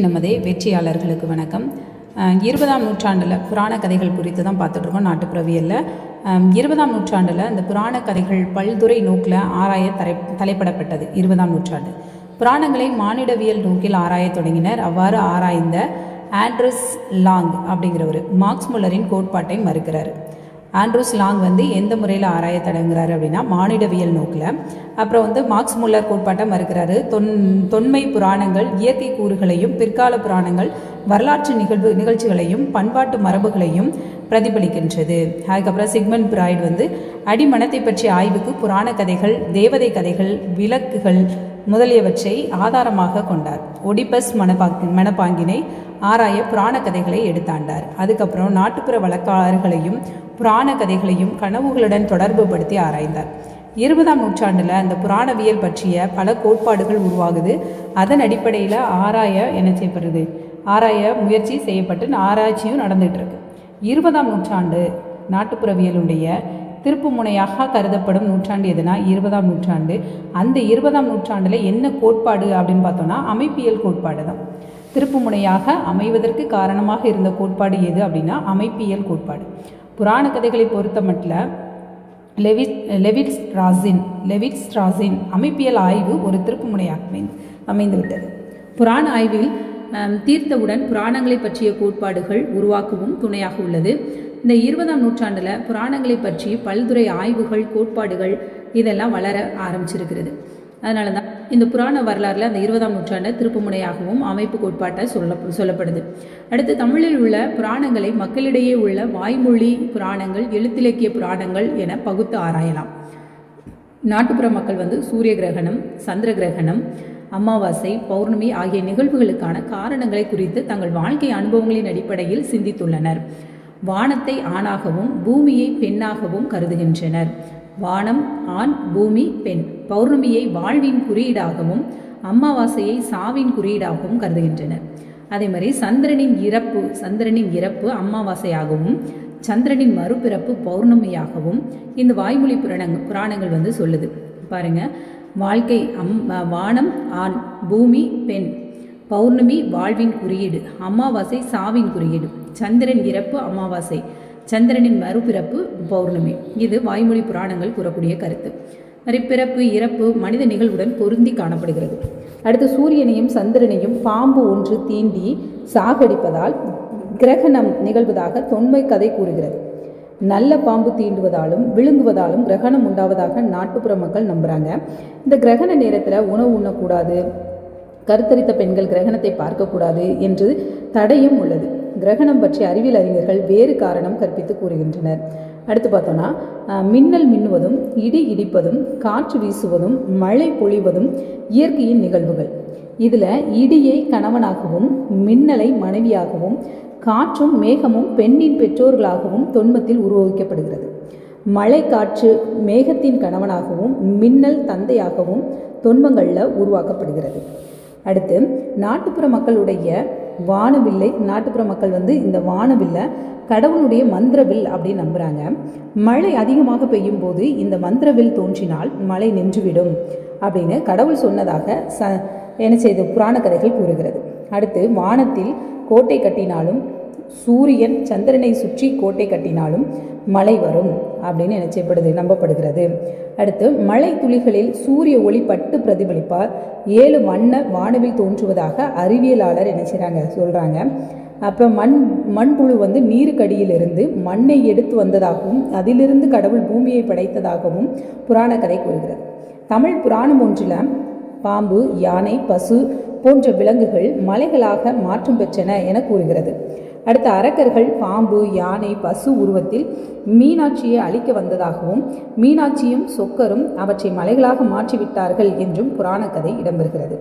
நமதே வெற்றியாளர்களுக்கு வணக்கம். இருபதாம் நூற்றாண்டில் புராண கதைகள் குறித்து தான் பார்த்துட்ருக்கோம் நாட்டுப்புறவியலில். இருபதாம் நூற்றாண்டில் இந்த புராண கதைகள் பல்துறை நோக்கில் ஆராய தரை தலைப்படப்பட்டது இருபதாம் நூற்றாண்டு. புராணங்களை மானிடவியல் நோக்கில் ஆராயத் தொடங்கினர். அவ்வாறு ஆராய்ந்த ஆண்ட்ரஸ் லாங் அப்படிங்கிறவர் மார்க்ஸ் முல்லரின் கோட்பாட்டை மறுக்கிறார். ஆண்ட்ரூஸ் லாங் வந்து எந்த முறையில் ஆராய தொடங்குறாரு அப்படின்னா மானிடவியல் நோக்கில். அப்புறம் வந்து மார்க்ஸ் முல்லர் கோட்பாட்டை மறுக்கிறாரு. தொன் தொன்மை புராணங்கள் இயற்கை கூறுகளையும் பிற்கால புராணங்கள் வரலாற்று நிகழ்வு நிகழ்ச்சிகளையும் பண்பாட்டு மரபுகளையும் பிரதிபலிக்கின்றது. அதுக்கப்புறம் சிக்மன் பிராய்டு வந்து அடிமனத்தை பற்றிய ஆய்வுக்கு புராண கதைகள் தேவதை கதைகள் விளக்குகள் முதலியவற்றை ஆதாரமாக கொண்டார். ஒடிபஸ் மனப்பாங்கி மனப்பாங்கினை ஆராய புராண கதைகளை எடுத்தாண்டார். அதுக்கப்புறம் நாட்டுப்புற வழக்காளர்களையும் புராண கதைகளையும் கனவுகளுடன் தொடர்பு படுத்தி ஆராய்ந்தார். இருபதாம் நூற்றாண்டில் அந்த புராணவியல் பற்றிய பல கோட்பாடுகள் உருவாகுது. அதன் அடிப்படையில் ஆராய என்ன செய்யப்படுது? ஆராய முயற்சி செய்யப்பட்டு ஆராய்ச்சியும் நடந்துகிட்டு இருக்கு. இருபதாம் நூற்றாண்டு நாட்டுப்புறவியலுடைய திருப்புமுனையாக கருதப்படும் நூற்றாண்டு எதுனா? இருபதாம் நூற்றாண்டு. அந்த இருபதாம் நூற்றாண்டில் என்ன கோட்பாடு அப்படின்னு பார்த்தோம்னா அமைப்பியல் கோட்பாடு தான். திருப்புமுனையாக அமைவதற்கு காரணமாக இருந்த கோட்பாடு எது அப்படின்னா அமைப்பியல் கோட்பாடு. புராண கதைகளை பொறுத்த மட்டும் லெவிட் லெவிட் ராசின் லெவிட் ராசின் அமைப்பியல் ஆய்வு ஒரு திருப்புமுனையாக அமைந்து அமைந்துவிட்டது. புராண ஆய்வில் தீர்த்தவுடன் புராணங்களை பற்றிய கோட்பாடுகள் உருவாக்கவும் துணையாக உள்ளது. இந்த இருபதாம் நூற்றாண்டில் புராணங்களை பற்றி பல்துறை ஆய்வுகள் கோட்பாடுகள் இதெல்லாம் வளர ஆரம்பிச்சிருக்கிறது. அதனால தான் இந்த புராண வரலாறுல அந்த இருபதாம் நூற்றாண்டை திருப்புமுனையாகவும் அமைப்பு கோட்பாட்டை சொல்ல சொல்லப்படுது. அடுத்து தமிழில் உள்ள புராணங்களை மக்களிடையே உள்ள வாய்மொழி புராணங்கள் எழுத்திலக்கிய புராணங்கள் என பகுத்து ஆராயலாம். நாட்டுப்புற மக்கள் வந்து சூரிய கிரகணம் சந்திர கிரகணம் அமாவாசை பௌர்ணமி ஆகிய நிகழ்வுகளுக்கான காரணங்களை குறித்து தங்கள் வாழ்க்கை அனுபவங்களின் அடிப்படையில் சிந்தித்துள்ளனர். வானத்தை ஆணாகவும் பூமியை பெண்ணாகவும் கருதுகின்றனர். வானம் ஆண் பூமி பெண். பௌர்ணமியை வாழ்வின் குறியீடாகவும் அமாவாசையை சாவின் குறியீடாகவும் கருதுகின்றனர். அதே மாதிரி சந்திரனின் இறப்பு சந்திரனின் இறப்பு அமாவாசையாகவும் சந்திரனின் மறுபிறப்பு பௌர்ணமியாகவும் இந்த வாய்மொழி புராணங் புராணங்கள் வந்து சொல்லுது. பாருங்க. வாழ்க்கை அம் வானம் ஆண் பூமி பெண். பௌர்ணமி வாழ்வின் குறியீடு அமாவாசை சாவின் குறியீடு. சந்திரன் இறப்பு அமாவாசை. சந்திரனின் மறுபிறப்பு பௌர்ணமி. இது வாய்மொழி புராணங்கள் கூறக்கூடிய கருத்து. பிறப்பு இறப்பு மனித நிகழ்வுடன் பொருந்தி காணப்படுகிறது. அடுத்து சூரியனையும் சந்திரனையும் பாம்பு ஒன்று தீண்டி சாகடிப்பதால் கிரகணம் நிகழ்வதாக தொன்மை கதை கூறுகிறது. நல்ல பாம்பு தீண்டுவதாலும் விழுங்குவதாலும் கிரகணம் உண்டாவதாக நாட்டுப்புற மக்கள் நம்புகிறாங்க இந்த கிரகண நேரத்தில் உணவு உண்ணக்கூடாது. கருத்தரித்த பெண்கள் கிரகணத்தை பார்க்கக்கூடாது என்று தடையும் உள்ளது. கிரகணம் பற்றி அறிவியல் அறிஞர்கள் வேறு காரணம் கற்பித்து கூறுகின்றனர். அடுத்து பார்த்தோன்னா மின்னல் மின்னுவதும் இடி இடிப்பதும் காற்று வீசுவதும் மழை பொழிவதும் இயற்கையின் நிகழ்வுகள். இதில் இடியை கணவனாகவும் மின்னலை மனைவியாகவும் காற்றும் மேகமும் பெண்ணின் பெற்றோர்களாகவும் தொன்மத்தில் உருவகிக்கப்படுகிறது. மழை காற்று மேகத்தின் கணவனாகவும் மின்னல் தந்தையாகவும் தொன்மங்களில் உருவாக்கப்படுகிறது. அடுத்து நாட்டுப்புற மக்களுடைய வானவில்லை. நாட்டுப்புற மக்கள் வந்து இந்த வானவில்லை கடவுளுடைய மந்திரவில் அப்படின்னு நம்புகிறாங்க மழை அதிகமாக பெய்யும் போது இந்த மந்திரவில் தோன்றினால் மழை நின்றுவிடும் அப்படின்னு கடவுள் சொன்னதாக ச என்ன செய்து புராண கதைகள் கூறுகிறது. அடுத்து வானத்தில் கோட்டை கட்டினாலும் சூரியன் சந்திரனை சுற்றி கோட்டை கட்டினாலும் மழை வரும் அப்படின்னு நினைச்சப்படுது நம்பப்படுகிறது. அடுத்து மழை துளிகளில் சூரிய ஒளி பட்டு பிரதிபலிப்பால் ஏழு வண்ண வானவில் தோன்றுவதாக அறிவியலாளர் என்ன செய்கிறாங்க சொல்கிறாங்க அப்போ மண் மண்புழு வந்து நீருக்கடியிலிருந்து மண்ணை எடுத்து வந்ததாகவும் அதிலிருந்து கடவுள் பூமியை படைத்ததாகவும் புராண கதை கூறுகிறது. தமிழ் புராணம் ஒன்றில் பாம்பு யானை பசு போன்ற விலங்குகள் மலைகளாக மாற்றம் பெற்றன என கூறுகிறது. அடுத்த அரக்கர்கள் பாம்பு யானை பசு உருவத்தில் மீனாட்சியை அழிக்க வந்ததாகவும் மீனாட்சியும் சொக்கரும் அவற்றை மலைகளாக மாற்றிவிட்டார்கள் என்றும் புராண கதை இடம்பெறுகிறது.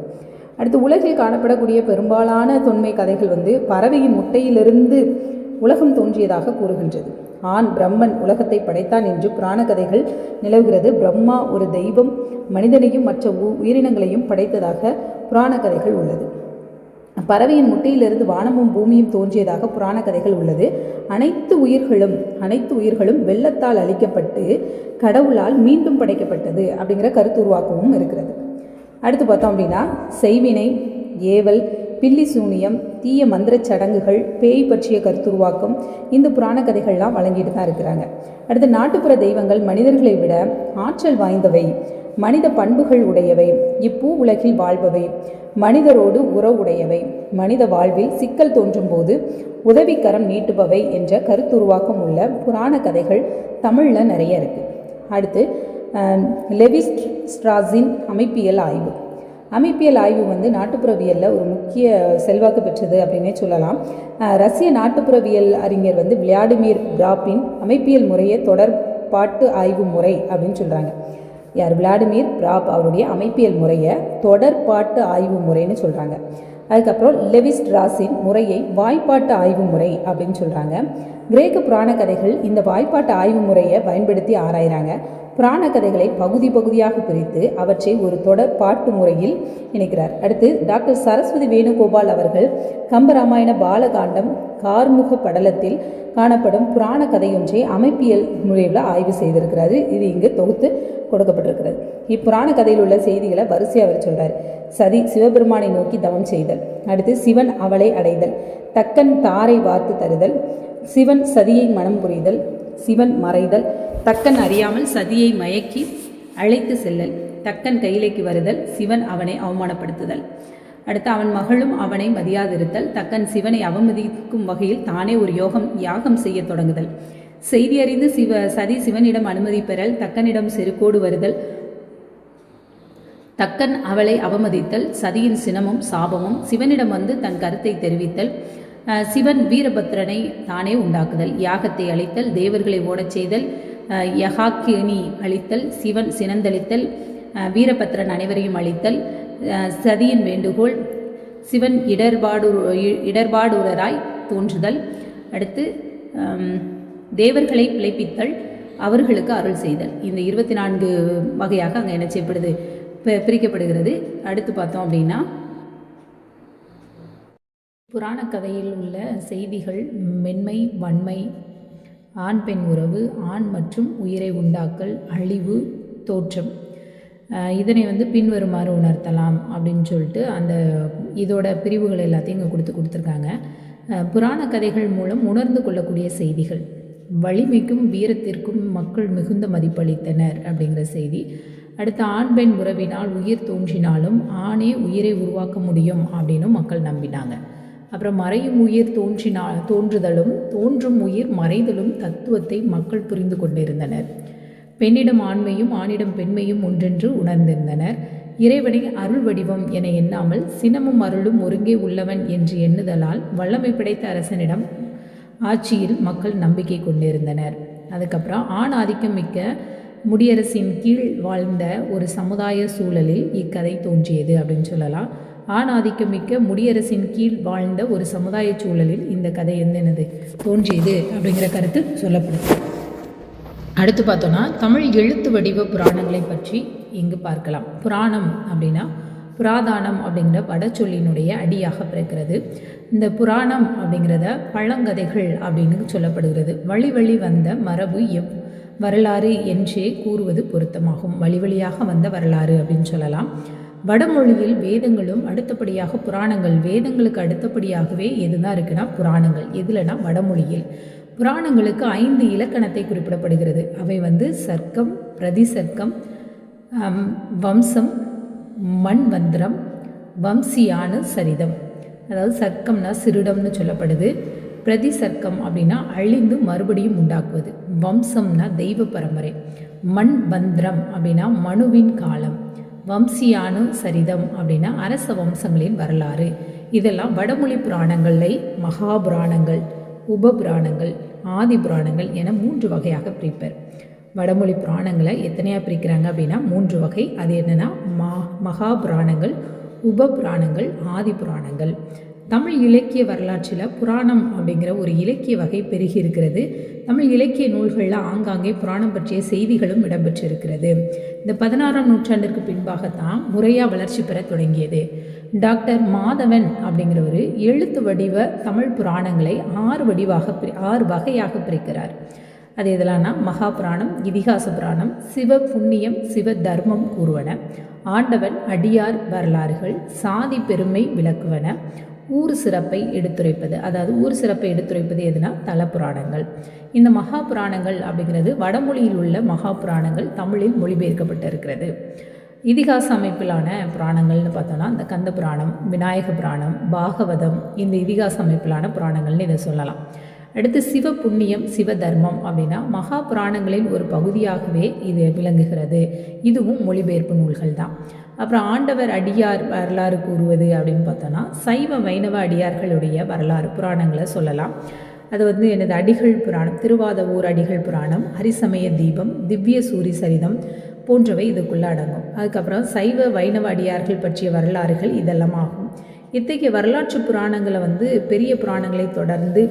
அடுத்து உலகில் காணப்படக்கூடிய பெரும்பாலான தொன்மை கதைகள் வந்து பறவையின் முட்டையிலிருந்து உலகம் தோன்றியதாக கூறுகின்றது. ஆண் பிரம்மன் உலகத்தை படைத்தான் என்று புராண கதைகள் நிலவுகிறது. பிரம்மா ஒரு தெய்வம் மனிதனையும் மற்ற உ- உயிரினங்களையும் படைத்ததாக புராண கதைகள் உள்ளது. பறவையின் முட்டையிலிருந்து வானமும் பூமியும் தோன்றியதாக புராண கதைகள் உள்ளது. அனைத்து உயிர்களும் அனைத்து உயிர்களும் வெள்ளத்தால் அழிக்கப்பட்டு கடவுளால் மீண்டும் படைக்கப்பட்டது அப்படிங்கிற கருத்துருவாக்கமும் இருக்கிறது. அடுத்து பார்த்தோம் அப்படின்னா செய்வினை ஏவல் பில்லி சூனியம் தீய மந்திரச் சடங்குகள் பேய் பற்றிய கருத்துருவாக்கம் இந்த புராண கதைகள்லாம் வழங்கிட்டு தான் இருக்கிறாங்க. அடுத்து நாட்டுப்புற தெய்வங்கள் மனிதர்களை விட ஆற்றல் வாய்ந்தவை. மனித பண்புகள் உடையவை இப்பூ உலகில் வாழ்பவை. மனிதரோடு உறவுடையவை மனித வாழ்வில் சிக்கல் தோன்றும் போது உதவிக்கரம் நீட்டுபவை என்ற கருத்துருவாக்கம் உள்ள புராண கதைகள் தமிழில் நிறைய இருக்குது அடுத்து லெவிஸ்ட் லெவிஸ் ஸ்ட்ராஸின் அமைப்பியல் ஆய்வு. அமைப்பியல் ஆய்வு வந்து நாட்டுப்புறவியலில் ஒரு முக்கிய செல்வாக்கு பெற்றது அப்படின்னே சொல்லலாம். ரஷ்ய நாட்டுப்புறவியல் அறிஞர் வந்து விளாடிமிர் பிராப்பின் அமைப்பியல் முறையை தொடர்பாட்டு ஆய்வு முறை அப்படின்னு சொல்கிறாங்க யார்? விளாடிமிர் பிராப் அவருடைய அமைப்பியல் முறையை தொடர்பாட்டு ஆய்வு முறைன்னு சொல்கிறாங்க அதுக்கப்புறம் லெவிஸ் ராசின் முறையை வாய்ப்பாட்டு ஆய்வு முறை அப்படின்னு சொல்கிறாங்க கிரேக்க புராண கதைகள் இந்த வாய்ப்பாட்டு ஆய்வு முறையை பயன்படுத்தி ஆராயிறாங்க. புராண கதைகளை பகுதி பகுதியாக பிரித்து அவற்றை ஒரு தொடர் பாட்டு முறையில் இணைக்கிறார். அடுத்து டாக்டர் சரஸ்வதி வேணுகோபால் அவர்கள் கம்பராமாயண பாலகாண்டம் கார்முக படலத்தில் காணப்படும் புராண கதையொன்றை அமைப்பியல் முறையில் ஆய்வு செய்திருக்கிறாரு. இது இங்கு தொகுத்து கொடுக்கப்பட்டிருக்கிறது. இப்புராண கதையில் உள்ள செய்திகளை வரிசையாக அவர் சொல்றார். சதி சிவபெருமானை நோக்கி தவம் செய்தல். அடுத்து சிவன் அவளை அடைதல். தக்கன் தாரை வார்த்து தருதல். சிவன் சதியை மனம் புரிதல். சிவன் மறைதல். தக்கன் அறியாமல் சதியை மயக்கி அழைத்து செல்லல். தக்கன் கையிலைக்கு வருதல் சிவன் அவனை அவமானப்படுத்துதல். அடுத்து அவன் மகளும் அவனை மதியாதிருத்தல். தக்கன் சிவனை அவமதிக்கும் வகையில் தானே ஒரு யோகம் யாகம் செய்யத் தொடங்குதல். செய்தி அறிந்து சிவ சதி சிவனிடம் அனுமதி பெறல். தக்கனிடம் செருக்கோடு வருதல். தக்கன் அவளை அவமதித்தல். சதியின் சினமும் சாபமும் சிவனிடம் வந்து தன் கருத்தை தெரிவித்தல். அஹ், சிவன் வீரபத்ரனை தானே உண்டாக்குதல். யாகத்தை அழித்தல் தேவர்களை ஓடச் செய்தல். யகாக்கினி அழித்தல் சிவன் சினந்தளித்தல் வீரபத்ரன் அனைவரையும் அழித்தல் சதியின் வேண்டுகோள் சிவன் இடர்பாடு இடர்பாடுரராய் தோன்றுதல் அடுத்து தேவர்களை பிழைப்பித்தல் அவர்களுக்கு அருள் செய்தல். இந்த இருபத்தி நான்கு வகையாக அங்கே என்ன செய்யப்படுது பி- பிரிக்கப்படுகிறது. அடுத்து பார்த்தோம் அப்படின்னா புராணக் கதையில் உள்ள செய்திகள் மென்மை வன்மை ஆண் பெண் உறவு ஆண் மற்றும் உயிரை உண்டாக்கல் அழிவு தோற்றம். இதனை வந்து பின்வருமாறு உணர்த்தலாம் அப்படின்னு சொல்லிட்டு அந்த இதோட பிரிவுகள் எல்லாத்தையும் இங்கே கொடுத்து கொடுத்துருக்காங்க. புராண கதைகள் மூலம் உணர்ந்து கொள்ளக்கூடிய செய்திகள். வலிமைக்கும் வீரத்திற்கும் மக்கள் மிகுந்த மதிப்பளித்தனர் அப்படிங்கிற செய்தி. அடுத்து ஆண் பெண் உறவினால் உயிர் தோன்றினாலும் ஆணே உயிரை உருவாக்க முடியும் அப்படின்னும் மக்கள் நம்பினாங்க. அப்புறம் மறையும் உயிர் தோன்றினால் தோன்றுதலும் தோன்றும் உயிர் மறைதலும் தத்துவத்தை மக்கள் புரிந்து கொண்டிருந்தனர். பெண்ணிடம் ஆண்மையும் ஆணிடம் பெண்மையும் ஒன்றென்று உணர்ந்திருந்தனர். இறைவனை அருள் வடிவம் என எண்ணாமல் சினமும் அருளும் ஒருங்கே உள்ளவன் என்று எண்ணுதலால் வல்லமை படைத்த அரசனிடம் ஆட்சியில் மக்கள் நம்பிக்கை கொண்டிருந்தனர். அதுக்கப்புறம் ஆண் ஆதிக்கம் மிக்க முடியரசின் கீழ் வாழ்ந்த ஒரு சமுதாய சூழலில் இக்கதை தோன்றியது அப்படின்னு சொல்லலாம். ஆணாதிக்கம் மிக்க முடியரசின் கீழ் வாழ்ந்த ஒரு சமுதாய சூழலில் இந்த கதை என்னென்னது? தோன்றியது அப்படிங்கிற கருத்து சொல்லப்படுது அடுத்து பார்த்தோன்னா தமிழ் எழுத்து வடிவ புராணங்களை பற்றி இங்கு பார்க்கலாம். புராணம் அப்படின்னா புராதானம் அப்படிங்கிற வடச்சொல்லினுடைய அடியாக பிறக்கிறது. இந்த புராணம் அப்படிங்கிறத பழங்கதைகள் அப்படின்னு சொல்லப்படுகிறது. வழி வழி வந்த மரபு எவ் வரலாறு என்றே கூறுவது பொருத்தமாகும். வழி வழியாக வந்த வரலாறு அப்படின்னு சொல்லலாம். வடமொழியில் வேதங்களும் அடுத்தபடியாக புராணங்கள். வேதங்களுக்கு அடுத்தபடியாகவே எதுதான் இருக்குன்னா புராணங்கள். எதுலனா வடமொழியில். புராணங்களுக்கு ஐந்து இலக்கணத்தை குறிப்பிடப்படுகிறது. அவை வந்து சர்க்கம் பிரதிசர்க்கம் வம்சம் மண்வந்திரம் வம்சியானு சரிதம். அதாவது சர்க்கம்னா சிறுடம்னு சொல்லப்படுது. பிரதிசர்க்கம் அப்படின்னா அழிந்து மறுபடியும் உண்டாக்குவது. வம்சம்னா தெய்வ பரம்பரை. மண் வந்திரம் அப்படின்னா மனுவின் காலம். வம்சியானு சரிதம் அப்படின்னா அரச வம்சங்களின் வரலாறு. இதெல்லாம் வடமொழி புராணங்களை மகாபுராணங்கள் உபபுராணங்கள் ஆதி புராணங்கள் என மூன்று வகையாக பிரிப்பர். வடமொழி புராணங்களை எத்தனையாக பிரிக்கிறாங்க அப்படின்னா மூன்று வகை. அது என்னென்னா மா மகாபுராணங்கள் உபபுராணங்கள் ஆதி புராணங்கள் தமிழ் இலக்கிய வரலாற்றில் புராணம் அப்படிங்கிற ஒரு இலக்கிய வகை பெருகி இருக்கிறது. தமிழ் இலக்கிய நூல்களில் ஆங்காங்கே புராணம் பற்றிய செய்திகளும் இடம்பெற்றிருக்கிறது. இந்த பதினாறாம் நூற்றாண்டிற்கு பின்பாகத்தான் முறையாக வளர்ச்சி பெற தொடங்கியது. டாக்டர் மாதவன் அப்படிங்கிறவர் எழுத்து வடிவ தமிழ் புராணங்களை ஆறு வடிவாக பிரி ஆறு வகையாக பிரிக்கிறார். அது எதெல்லாம்னா மகாபுராணம் இதிகாச புராணம் சிவ புண்ணியம் சிவ தர்மம் கூறுவன. ஆண்டவன் அடியார் வரலாறுகள் சாதி பெருமை விளக்குவன. ஊர் சிறப்பை எடுத்துரைப்பது. அதாவது ஊர் சிறப்பை எடுத்துரைப்பது எதுனா தல புராணங்கள் இந்த மகா புராணங்கள் அப்படிங்கிறது வடமொழியில் உள்ள மகா புராணங்கள் தமிழில் மொழிபெயர்க்கப்பட்டிருக்கிறது. இதிகாச அமைப்பிலான புராணங்கள்னு பார்த்தோன்னா இந்த கந்த புராணம் விநாயக புராணம் பாகவதம் இந்த இதிகாச அமைப்பிலான புராணங்கள்னு இதை சொல்லலாம். அடுத்து சிவ புண்ணியம் சிவ தர்மம் அப்படின்னா மகா புராணங்களின் ஒரு பகுதியாகவே இது விளங்குகிறது. இதுவும் மொழிபெயர்ப்பு நூல்கள் தான் அப்புறம் ஆண்டவர் அடியார் வரலாறு கூறுவது அப்படின்னு பார்த்தோன்னா சைவ வைணவ அடியார்களுடைய வரலாறு புராணங்களை சொல்லலாம். அது வந்து எனது அடிகள் புராணம் திருவாத ஊர் அடிகள் புராணம் ஹரிசமய தீபம் திவ்ய சூரி சரிதம் போன்றவை இதுக்குள்ளே அடங்கும். அதுக்கப்புறம் சைவ வைணவ அடியார்கள் பற்றிய வரலாறுகள் இதெல்லாம் ஆகும். இத்தகைய வரலாற்று புராணங்களை வந்து பெரிய புராணங்களை தொடர்ந்து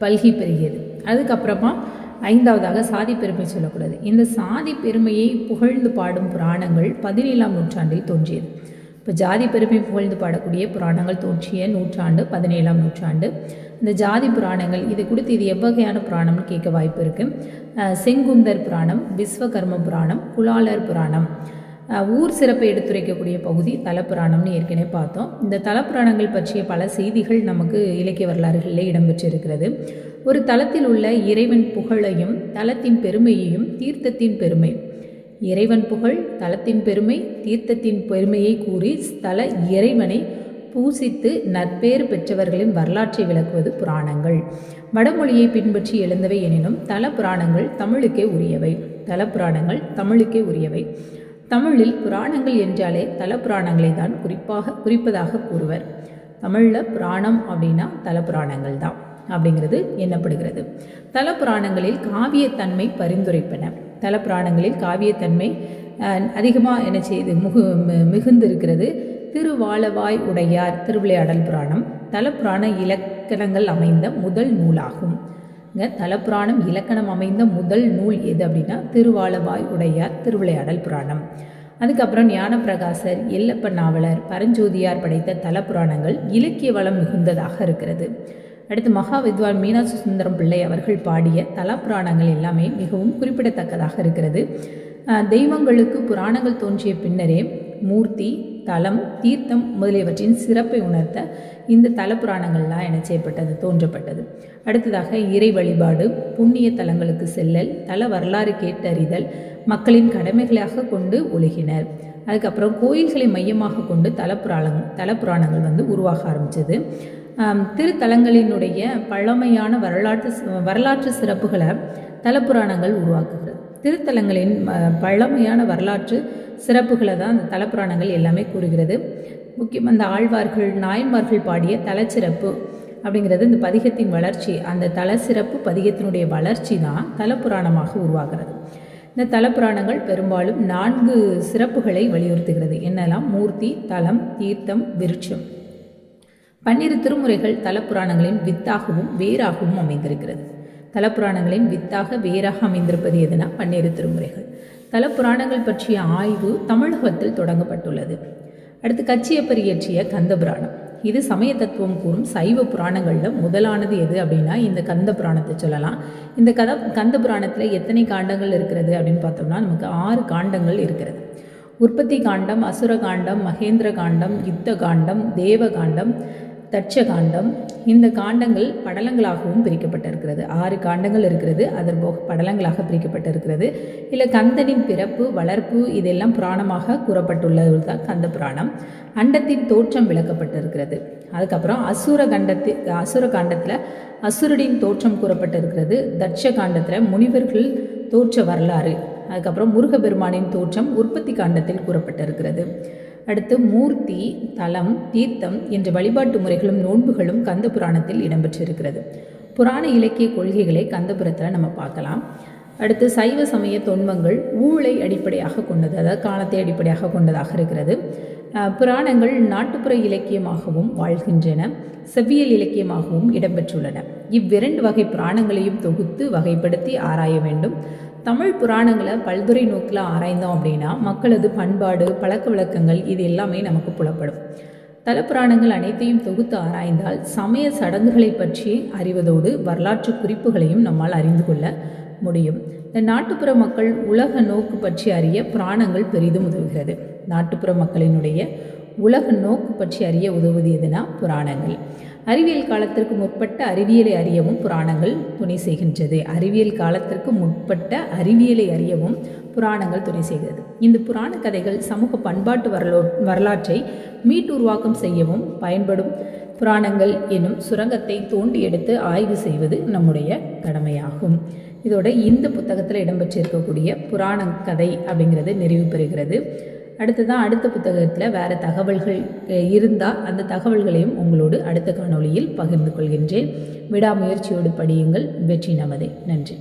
பல்கி பெருகியது. அதுக்கப்புறமா ஐந்தாவதாக சாதி பெருமை சொல்லக்கூடாது. இந்த சாதி பெருமையை புகழ்ந்து பாடும் புராணங்கள் பதினேழாம் நூற்றாண்டில் தோன்றியது. இப்போ ஜாதி பெருமை புகழ்ந்து பாடக்கூடிய புராணங்கள் தோன்றிய நூற்றாண்டு பதினேழாம் நூற்றாண்டு. இந்த ஜாதி புராணங்கள் இது கொடுத்து இது எவ்வகையான புராணம்னு கேட்க வாய்ப்பு இருக்குது செங்குந்தர் புராணம் விஸ்வகர்ம புராணம் குலாலர் புராணம் ஊர் சிறப்பை எடுத்துரைக்கக்கூடிய பகுதி தலப்புராணம்னு ஏற்கனவே பார்த்தோம். இந்த தலப்புராணங்கள் பற்றிய பல செய்திகள் நமக்கு இலக்கிய வரலாறுகளில் இடம்பெற்றிருக்கிறது. ஒரு தலத்தில் உள்ள இறைவன் புகழையும் தலத்தின் பெருமையையும் தீர்த்தத்தின் பெருமை. இறைவன் புகழ் தலத்தின் பெருமை தீர்த்தத்தின் பெருமையை கூறி ஸ்தல இறைவனை பூசித்து நற்பேறு பெற்றவர்களின் வரலாற்றை விளக்குவது புராணங்கள். வடமொழியை பின்பற்றி எழுந்தவை எனினும் தல புராணங்கள் தமிழுக்கே உரியவை. தல புராணங்கள் தமிழுக்கே உரியவை. தமிழில் புராணங்கள் என்றாலே தல புராணங்களை தான் குறிப்பாக குறிப்பதாக கூறுவர். தமிழில் புராணம் அப்படின்னா தல புராணங்கள் தான் அப்படிங்கிறது எண்ணப்படுகிறது. தல புராணங்களில் காவியத்தன்மை பரிந்துரைப்பன. தல புராணங்களில் காவியத்தன்மை அதிகமாக என்ன செய்து முகு மிகுந்திருக்கிறது. திருவாளவாய் உடையார் திருவிளையாடல் புராணம் தலப்புராண இலக்கணங்கள் அமைந்த முதல் நூலாகும். இங்கே தலப்புராணம் இலக்கணம் அமைந்த முதல் நூல் எது அப்படின்னா திருவாளவாய் உடையார் திருவிளையாடல் புராணம். அதுக்கப்புறம் ஞானப்பிரகாசர் எல்லப்ப நாவலர் பரஞ்சோதியார் படைத்த தலப்புராணங்கள் இலக்கிய வளம் மிகுந்ததாக இருக்கிறது. அடுத்து மகா வித்வான் மீனாட்சி சுந்தரம் பிள்ளை அவர்கள் பாடிய தலப்புராணங்கள் எல்லாமே மிகவும் குறிப்பிடத்தக்கதாக இருக்கிறது. தெய்வங்களுக்கு புராணங்கள் தோன்றிய பின்னரே மூர்த்தி தலம் தீர்த்தம் முதலியவற்றின் சிறப்பை உணர்த்த இந்த தல புராணங்கள்லாம் என்ன செய்யப்பட்டது தோன்றப்பட்டது. அடுத்ததாக இறை வழிபாடு புண்ணிய தலங்களுக்கு செல்லல் தல வரலாறு கேட்டறிதல் மக்களின் கடமைகளாக கொண்டு ஒழுகினர். அதுக்கப்புறம் கோயில்களை மையமாக கொண்டு தலப்புராணங் தலப்புராணங்கள் வந்து உருவாக ஆரம்பித்தது திருத்தலங்களினுடைய பழமையான வரலாற்று வரலாற்று சிறப்புகளை தலப்புராணங்கள் உருவாக்குகிறது. திருத்தலங்களின் பழமையான வரலாற்று சிறப்புகளை தான் அந்த தலப்புராணங்கள் எல்லாமே கூறுகிறது. முக்கியம் அந்த ஆழ்வார்கள் நாயன்மார்கள் பாடிய தலச்சிறப்பு அப்படிங்கிறது இந்த பதிகத்தின் வளர்ச்சி. அந்த தல சிறப்பு பதிகத்தினுடைய வளர்ச்சி தான் தலப்புராணமாக உருவாகிறது. இந்த தலப்புராணங்கள் பெரும்பாலும் நான்கு சிறப்புகளை வலியுறுத்துகிறது. என்னெல்லாம்? மூர்த்தி தலம் தீர்த்தம் விருட்சம். பன்னிரு திருமுறைகள் தலப்புராணங்களின் வித்தாகவும் வேறாகவும் அமைந்திருக்கிறது. தலப்புராணங்களின் வித்தாக வேறாக அமைந்திருப்பது எதுனா? பன்னிரு திருமுறைகள். தலப்புராணங்கள் பற்றிய ஆய்வு தமிழகத்தில் தொடங்கப்பட்டுள்ளது. அடுத்து கச்சியப்பர் இயற்றிய கந்தபுராணம். இது சமய தத்துவம் கூறும் சைவ புராணங்களில் முதலானது எது அப்படின்னா இந்த கந்த புராணத்தை சொல்லலாம். இந்த கத கந்த புராணத்தில் எத்தனை காண்டங்கள் இருக்கிறது அப்படின்னு பார்த்தோம்னா நமக்கு ஆறு காண்டங்கள் இருக்கிறது. உற்பத்தி காண்டம் அசுர காண்டம் மகேந்திர காண்டம் யுத்த காண்டம் தேவ காண்டம் தட்சகாண்டம். இந்த காண்டங்கள் படலங்களாகவும் பிரிக்கப்பட்டிருக்கிறது. ஆறு காண்டங்கள் இருக்கிறது. அதன் போக படலங்களாக பிரிக்கப்பட்டிருக்கிறது. இல்லை கந்தனின் பிறப்பு வளர்ப்பு இதெல்லாம் புராணமாக கூறப்பட்டுள்ளது தான் கந்த புராணம். அண்டத்தின் தோற்றம் விளக்கப்பட்டிருக்கிறது. அதுக்கப்புறம் அசுர கண்டத்து அசுர காண்டத்தில் அசுரடின் தோற்றம் கூறப்பட்டிருக்கிறது. தட்ச காண்டத்தில் முனிவர்கள் தோற்ற வரலாறு. அதுக்கப்புறம் முருகபெருமானின் தோற்றம் உற்பத்தி காண்டத்தில் கூறப்பட்டிருக்கிறது. அடுத்து மூர்த்தி தலம் தீர்த்தம் என்ற வழிபாட்டு முறைகளும் நோன்புகளும் கந்த புராணத்தில் இடம்பெற்றிருக்கிறது. புராண இலக்கிய கொள்கைகளை கந்தபுரத்தில் நம்ம பார்க்கலாம். அடுத்து சைவ சமய தொன்மங்கள் ஊழை அடிப்படையாக கொண்டது அதாவது காலத்தை அடிப்படையாக கொண்டதாக இருக்கிறது. புராணங்கள் நாட்டுப்புற இலக்கியமாகவும் வாழ்கின்றன செவ்வியல் இலக்கியமாகவும் இடம்பெற்றுள்ளன. இவ்விரண்டு வகை புராணங்களையும் தொகுத்து வகைப்படுத்தி ஆராய வேண்டும். தமிழ் புராணங்களை பல்துறை நோக்கில் ஆராய்ந்தோம் அப்படின்னா மக்களது பண்பாடு பழக்க வழக்கங்கள் இது எல்லாமே நமக்கு புலப்படும். தலப்புராணங்கள் அனைத்தையும் தொகுத்து ஆராய்ந்தால் சமய சடங்குகளை பற்றி அறிவதோடு வரலாற்று குறிப்புகளையும் நம்மால் அறிந்து கொள்ள முடியும். இந்த நாட்டுப்புற மக்கள் உலக நோக்கு பற்றி அறிய புராணங்கள் பெரிதும் உதவுகிறது. நாட்டுப்புற மக்களினுடைய உலக நோக்கு பற்றி அறிய உதவுவது எதுனா புராணங்கள். அறிவியல் காலத்திற்கு முற்பட்ட அறிவியலை அறியவும் புராணங்கள் துணை செய்கின்றது. அறிவியல் காலத்திற்கு முற்பட்ட அறிவியலை அறியவும் புராணங்கள் துணை செய்கிறது. இந்த புராண கதைகள் சமூக பண்பாட்டு வரலோ வரலாற்றை மீட்டுருவாக்கம் செய்யவும் பயன்படும் புராணங்கள் என்னும் சுரங்கத்தை தோண்டி எடுத்து ஆய்வு செய்வது நம்முடைய கடமையாகும். இதோட இந்த புத்தகத்தில் இடம்பெற்றிருக்கக்கூடிய புராண கதை அப்படிங்கிறது நிறைவு பெறுகிறது. அடுத்ததான் அடுத்த புத்தகத்தில் வேறு தகவல்கள் இருந்தால் அந்த தகவல்களையும் உங்களோடு அடுத்த காணொளியில் பகிர்ந்து கொள்கின்றேன். விடாமுயற்சியோடு படியுங்கள். வெற்றி நமதே. நன்றி.